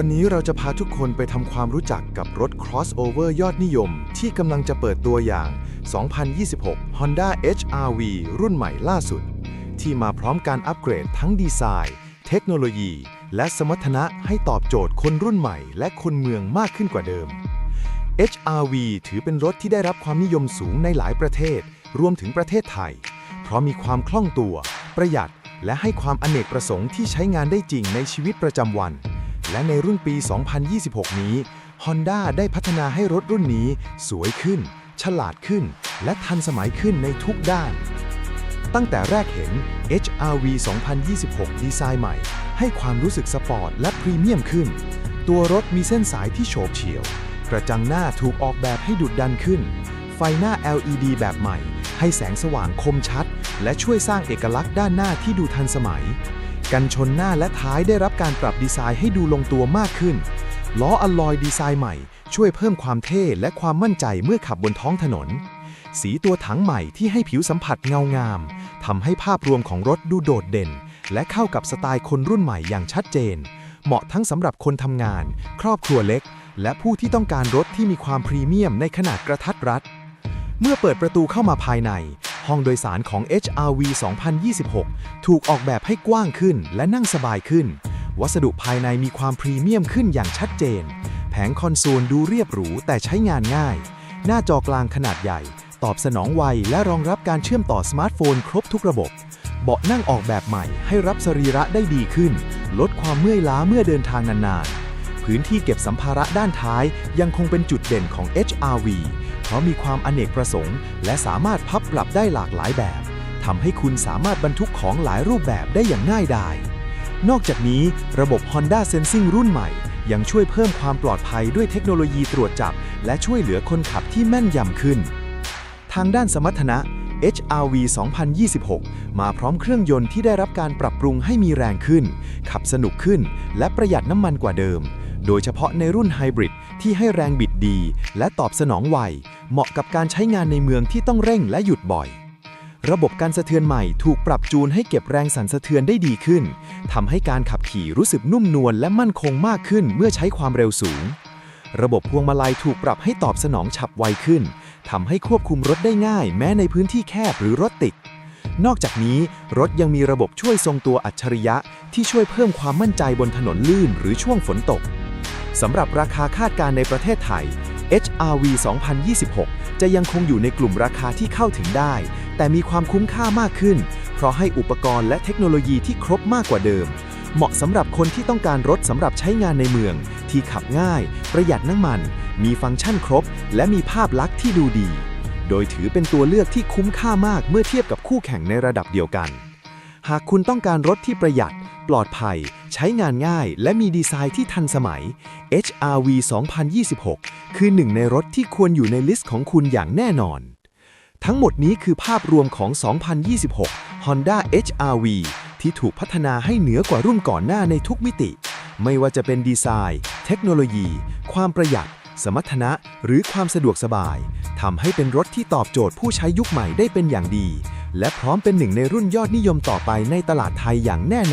วันี้เราจะพาทุกคนไปทำความรู้จักกับรถ crossover ยอดนิยม ที่กำลังจะเปิดตัวอย่าง 2026 Honda HR-V รุ่นใหม่ล่าสุด ที่มาพร้อมการอัปเกรดทั้งดีไซน์ เทคโนโลยี และสมรรถนะให้ตอบโจทย์คนรุ่นใหม่ และคนเมืองมากขึ้นกว่าเดิม HR-V ถือเป็นรถที่ได้รับความนิยมสูงในหลายประเทศ รวมถึงประเทศไทย เพราะมีความคล่องตัว ประหยัด และให้ความอเนกประสงค์ที่ใช้งานได้จริงในชีวิตประจำวัน และในรุ่นปี 2026 นี้ Honda ได้พัฒนาให้รถรุ่นนี้ สวยขึ้น ฉลาดขึ้น และทันสมัยขึ้นในทุกด้าน ตั้งแต่แรกเห็น HR-V 2026 ดีไซน์ใหม่ ให้ความรู้สึกสปอร์ตและพรีเมียมขึ้น ตัวรถมีเส้นสายที่โฉบเฉี่ยว กระจังหน้าถูกออกแบบให้ดุดดันขึ้น ไฟหน้า LED แบบใหม่ ให้แสงสว่างคมชัด และช่วยสร้างเอกลักษณ์ด้านหน้าที่ดูทันสมัย กันชนหน้าและท้ายได้รับการปรับดีไซน์ให้ดูลงตัวมากขึ้น ล้ออลลอยดีไซน์ใหม่ ช่วยเพิ่มความเท่และความมั่นใจเมื่อขับบนท้องถนน สีตัวถังใหม่ที่ให้ผิวสัมผัสเงางามทำให้ภาพรวมของรถดูโดดเด่น และเข้ากับสไตล์คนรุ่นใหม่อย่างชัดเจน เหมาะทั้งสำหรับคนทำงาน ครอบครัวเล็ก และผู้ที่ต้องการรถที่มีความพรีเมียมในขนาดกระทัดรัดเมื่อเปิดประตูเข้ามาภายใน ห้องโดยสารของ HR-V 2026 ถูกออกแบบให้กว้างขึ้นและนั่งสบายขึ้น วัสดุภายในมีความพรีเมียมขึ้นอย่างชัดเจน แผงคอนโซลดูเรียบหรูแต่ใช้งานง่าย หน้าจอกลางขนาดใหญ่ ตอบสนองไวและรองรับการเชื่อมต่อสมาร์ทโฟนครบทุกระบบ เบาะนั่งออกแบบใหม่ให้รับสรีระได้ดีขึ้น ลดความเมื่อยล้าเมื่อเดินทางนานๆ พื้นที่เก็บสัมภาระด้านท้ายยังคงเป็นจุดเด่นของ HR-V เพราะมีความอเนกประสงค์ และสามารถพับปรับได้หลากหลายแบบทำให้คุณสามารถบรรทุกของหลายรูปแบบได้อย่างง่ายดาย นอกจากนี้ระบบ Honda Sensing รุ่นใหม่ ยังช่วยเพิ่มความปลอดภัยด้วยเทคโนโลยีตรวจจับ และช่วยเหลือคนขับที่แม่นยำขึ้น ทางด้านสมรรถนะ HR-V 2026 มาพร้อมเครื่องยนต์ที่ได้รับการปรับปรุงให้มีแรงขึ้น ขับสนุกขึ้น และประหยัดน้ำมันกว่าเดิม โดยเฉพาะในรุ่นไฮบริดที่ให้แรงบิดดี และตอบสนองไว เหมาะกับการใช้งานในเมืองที่ต้องเร่งและหยุดบ่อย ระบบการสะเทือนใหม่ถูกปรับจูนให้เก็บแรงสั่นสะเทือนได้ดีขึ้นทำให้การขับขี่รู้สึกนุ่มนวลและมั่นคงมากขึ้นเมื่อใช้ความเร็วสูง ระบบพวงมาลัยถูกปรับให้ตอบสนองฉับไวขึ้นทำให้ควบคุมรถได้ง่าย แม้ในพื้นที่แคบหรือรถติดนอกจากนี้รถยังมีระบบช่วยทรงตัวอัจฉริยะ ที่ช่วยเพิ่มความมั่นใจบนถนนลื่นหรือช่วงฝนตก สำหรับราคาคาดการณ์ในประเทศไทย HR-V 2026 จะยังคงอยู่ในกลุ่มราคาที่เข้าถึงได้ แต่มีความคุ้มค่ามากขึ้น เพราะให้อุปกรณ์และเทคโนโลยีที่ครบมากกว่าเดิม เหมาะสำหรับคนที่ต้องการรถสำหรับใช้งานในเมือง ที่ขับง่าย ประหยัดน้ำมัน มีฟังก์ชันครบ และมีภาพลักษณ์ที่ดูดี โดยถือเป็นตัวเลือกที่คุ้มค่ามากเมื่อเทียบกับคู่แข่งในระดับเดียวกัน หากคุณต้องการรถที่ประหยัด ปลอดภัย ใช้งานง่ายและมีดีไซน์ที่ทันสมัย HR-V 2026 คือหนึ่งในรถที่ควรอยู่ในลิสต์ของคุณอย่างแน่นอน ทั้งหมดนี้คือภาพรวมของ 2026 Honda HR-V ที่ถูกพัฒนาให้เหนือกว่ารุ่นก่อนหน้าในทุกมิติ ไม่ว่าจะเป็นดีไซน์ เทคโนโลยี ความประหยัด สมรรถนะ หรือความสะดวกสบายทำให้เป็นรถที่ตอบโจทย์ผู้ใช้ยุคใหม่ได้เป็นอย่างดี และพร้อมเป็นหนึ่งในรุ่นยอดนิยมต่อไปในตลาดไทยอย่างแน่นอน